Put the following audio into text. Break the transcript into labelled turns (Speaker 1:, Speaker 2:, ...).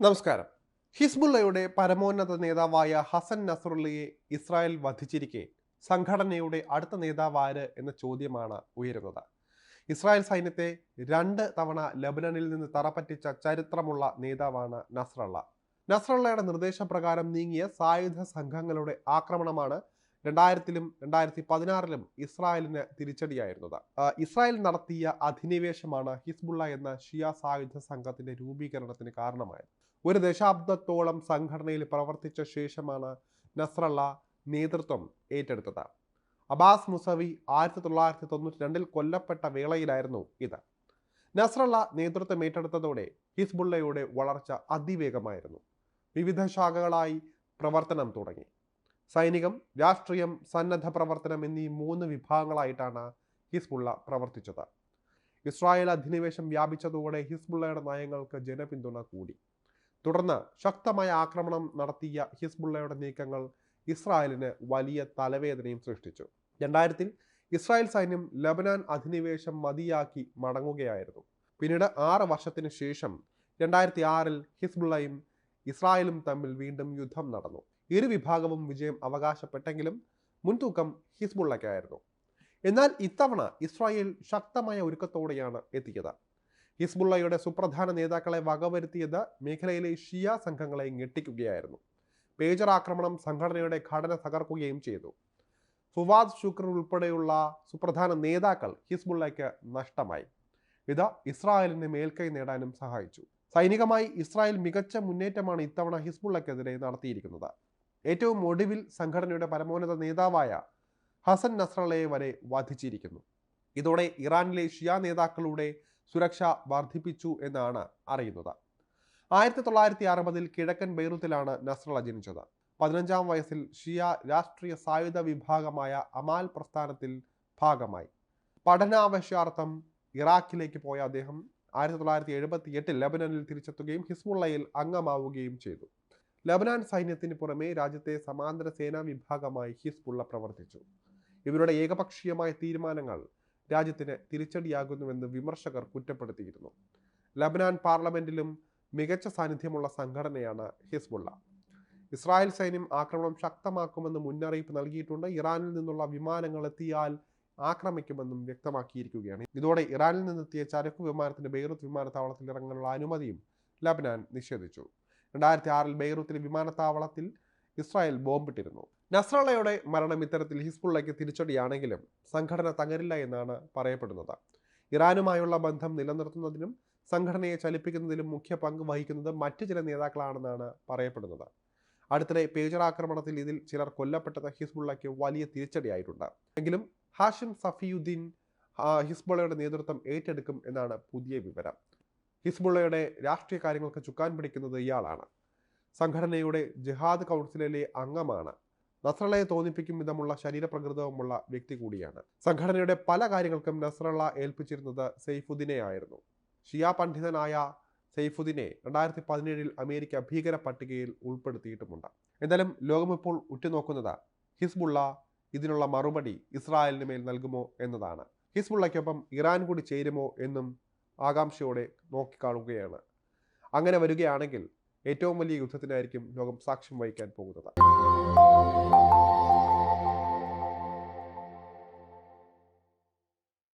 Speaker 1: നമസ്കാരം. ഹിസ്ബുള്ളയുടെ പരമോന്നത നേതാവായ ഹസൻ നസറുള്ളയെ ഇസ്രായേൽ വധിച്ചിരിക്കെ സംഘടനയുടെ അടുത്ത നേതാവാര് എന്ന ചോദ്യമാണ് ഉയരുന്നത്. ഇസ്രായേൽ സൈന്യത്തെ രണ്ട് തവണ ലബനനിൽ നിന്ന് തറപ്പറ്റിച്ച ചരിത്രമുള്ള നേതാവാണ് നസ്രള്ള. നസ്രള്ളയുടെ നിർദ്ദേശപ്രകാരം നീങ്ങിയ സായുധ സംഘങ്ങളുടെ ആക്രമണമാണ് രണ്ടായിരത്തിലും രണ്ടായിരത്തി പതിനാറിലും ഇസ്രായേലിന് തിരിച്ചടിയായിരുന്നത്. ഇസ്രായേൽ നടത്തിയ അധിനിവേശമാണ് ഹിസ്ബുള്ള എന്ന ഷിയ സായുധ സംഘത്തിന്റെ രൂപീകരണത്തിന് കാരണമായത്. ഒരു ദശാബ്ദത്തോളം സംഘടനയിൽ പ്രവർത്തിച്ച ശേഷമാണ് നസ്രള്ള നേതൃത്വം ഏറ്റെടുത്തത്. അബാസ് മുസവി ആയിരത്തി തൊള്ളായിരത്തി തൊണ്ണൂറ്റി രണ്ടിൽ കൊല്ലപ്പെട്ട വേളയിലായിരുന്നു ഇത്. നസ്രള്ള നേതൃത്വം ഏറ്റെടുത്തതോടെ ഹിസ്ബുള്ളയുടെ വളർച്ച അതിവേഗമായിരുന്നു. വിവിധ ശാഖകളായി പ്രവർത്തനം തുടങ്ങി. സൈനികം രാഷ്ട്രീയം സന്നദ്ധ പ്രവർത്തനം എന്നീ മൂന്ന് വിഭാഗങ്ങളായിട്ടാണ് ഹിസ്ബുള്ള പ്രവർത്തിച്ചത്. ഇസ്രായേൽ അധിനിവേശം വ്യാപിച്ചതോടെ ഹിസ്ബുള്ളയുടെ നയങ്ങൾക്ക് ജനപിന്തുണ കൂടി. തുടർന്ന് ശക്തമായ ആക്രമണം നടത്തിയ ഹിസ്ബുള്ളയുടെ നീക്കങ്ങൾ ഇസ്രായേലിന് വലിയ തലവേദനയും സൃഷ്ടിച്ചു. രണ്ടായിരത്തിൽ ഇസ്രായേൽ സൈന്യം ലബനാൻ അധിനിവേശം മതിയാക്കി മടങ്ങുകയായിരുന്നു. പിന്നീട് ആറ് വർഷത്തിന് ശേഷം രണ്ടായിരത്തി ആറിൽ ഹിസ്ബുള്ളയും ഇസ്രായേലും തമ്മിൽ വീണ്ടും യുദ്ധം നടന്നു. ഇരു വിഭാഗവും വിജയം അവകാശപ്പെട്ടെങ്കിലും മുൻതൂക്കം ഹിസ്ബുള്ളയ്ക്കായിരുന്നു. എന്നാൽ ഇത്തവണ ഇസ്രായേൽ ശക്തമായ ഒരുക്കത്തോടെയാണ് എത്തിയത്. ഹിസ്ബുള്ളയുടെ സുപ്രധാന നേതാക്കളെ വകവരുത്തിയത് മേഖലയിലെ ഷിയ സംഘങ്ങളെ ഞെട്ടിക്കുകയായിരുന്നു. പേജർ ആക്രമണം സംഘടനയുടെ ഘടന തകർക്കുകയും ചെയ്തു. ഫുവാദ് ഷുക്ർ ഉൾപ്പെടെയുള്ള സുപ്രധാന നേതാക്കൾ ഹിസ്ബുള്ളയ്ക്ക് നഷ്ടമായി. ഇത് ഇസ്രായേലിന് മേൽക്കൈ നേടാനും സഹായിച്ചു. സൈനികമായി ഇസ്രായേൽ മികച്ച മുന്നേറ്റമാണ് ഇത്തവണ ഹിസ്ബുള്ളയ്ക്കെതിരെ നടത്തിയിരിക്കുന്നത്. ഏറ്റവും ഒടുവിൽ സംഘടനയുടെ പരമോന്നത നേതാവായ ഹസൻ നസ്രളയെ വരെ വധിച്ചിരിക്കുന്നു. ഇതോടെ ഇറാനിലെ ഷിയ നേതാക്കളുടെ സുരക്ഷ വർദ്ധിപ്പിച്ചു എന്നാണ് അറിയുന്നത്. ആയിരത്തി തൊള്ളായിരത്തി അറുപതിൽ കിഴക്കൻ ബെയ്റൂത്തിലാണ് നസ്രള ജനിച്ചത്. പതിനഞ്ചാം വയസ്സിൽ ഷിയ രാഷ്ട്രീയ സായുധ വിഭാഗമായ അമാൽ പ്രസ്ഥാനത്തിൽ ഭാഗമായി. പഠനാവശ്യാർത്ഥം ഇറാഖിലേക്ക് പോയ അദ്ദേഹം ആയിരത്തി തൊള്ളായിരത്തി എഴുപത്തി എട്ടിൽ ലബനനിൽ തിരിച്ചെത്തുകയും ഹിസ്ബുള്ളയിൽ അംഗമാവുകയും ചെയ്തു. ലബനാൻ സൈന്യത്തിന് പുറമെ രാജ്യത്തെ സമാന്തര സേനാ വിഭാഗമായി ഹിസ്ബുള്ള പ്രവർത്തിച്ചു. ഇവരുടെ ഏകപക്ഷീയമായ തീരുമാനങ്ങൾ രാജ്യത്തിന് തിരിച്ചടിയാകുന്നുവെന്ന് വിമർശകർ കുറ്റപ്പെടുത്തിയിരുന്നു. ലബനാൻ പാർലമെന്റിലും മികച്ച സാന്നിധ്യമുള്ള സംഘടനയാണ് ഹിസ്ബുള്ള. ഇസ്രായേൽ സൈന്യം ആക്രമണം ശക്തമാക്കുമെന്ന് മുന്നറിയിപ്പ് നൽകിയിട്ടുണ്ട്. ഇറാനിൽ നിന്നുള്ള വിമാനങ്ങൾ എത്തിയാൽ ആക്രമിക്കുമെന്നും വ്യക്തമാക്കിയിരിക്കുകയാണ്. ഇതോടെ ഇറാനിൽ നിന്നെത്തിയ ചരക്കു വിമാനത്തിന്റെ ബെയ്റൂത്ത് വിമാനത്താവളത്തിൽ ഇറങ്ങാനുള്ള അനുമതിയും ലബനാൻ നിഷേധിച്ചു. രണ്ടായിരത്തി ആറിൽ ബെയ്റൂത്തിലെ വിമാനത്താവളത്തിൽ ഇസ്രായേൽ ബോംബിട്ടിരുന്നു. നസ്രളയുടെ മരണം ഇത്തരത്തിൽ ഹിസ്ബുള്ളയ്ക്ക് തിരിച്ചടിയാണെങ്കിലും സംഘടന തകരില്ല എന്നാണ് പറയപ്പെടുന്നത്. ഇറാനുമായുള്ള ബന്ധം നിലനിർത്തുന്നതിനും സംഘടനയെ ചലിപ്പിക്കുന്നതിലും മുഖ്യ പങ്ക് വഹിക്കുന്നത് മറ്റു ചില നേതാക്കളാണെന്നാണ് പറയപ്പെടുന്നത്. അടുത്തിടെ പേജർ ആക്രമണത്തിൽ ഇതിൽ ചിലർ കൊല്ലപ്പെട്ടത് ഹിസ്ബുള്ളയ്ക്ക് വലിയ തിരിച്ചടിയായിട്ടുണ്ട്. എങ്കിലും ഹാഷിം സഫിയുദ്ദീൻ ഹിസ്ബുള്ളയുടെ നേതൃത്വം ഏറ്റെടുക്കും എന്നാണ് പുതിയ വിവരം. ഹിസ്ബുള്ളയുടെ രാഷ്ട്രീയ കാര്യങ്ങൾക്ക് ചുക്കാൻ പിടിക്കുന്നത് ഇയാളാണ്. സംഘടനയുടെ ജിഹാദ് കൗൺസിലിലെ അംഗമാണ്. നസ്രളയെ തോന്നിപ്പിക്കും വിധമുള്ള ശരീരപ്രകൃതവുമുള്ള വ്യക്തി കൂടിയാണ്. സംഘടനയുടെ പല കാര്യങ്ങൾക്കും നസ്രള ഏൽപ്പിച്ചിരുന്നത് സെയ്ഫുദ്ദീനെ ആയിരുന്നു ഷിയ പണ്ഡിതനായ സെയ്ഫുദ്ദീനെ രണ്ടായിരത്തി പതിനേഴിൽ അമേരിക്ക ഭീകര പട്ടികയിൽ ഉൾപ്പെടുത്തിയിട്ടുമുണ്ട്. എന്തായാലും ലോകമിപ്പോൾ ഉറ്റുനോക്കുന്നത് ഹിസ്ബുള്ള ഇതിനുള്ള മറുപടി ഇസ്രായേലിന് മേൽ നൽകുമോ എന്നതാണ്. ഹിസ്ബുള്ളയ്ക്കൊപ്പം ഇറാൻ കൂടി ചേരുമോ എന്നും ആകാംക്ഷയോടെ നോക്കിക്കാണുകയാണ്. അങ്ങനെ വരികയാണെങ്കിൽ ഏറ്റവും വലിയ യുദ്ധത്തിനായിരിക്കും ലോകം സാക്ഷ്യം വഹിക്കാൻ പോകുന്നത്.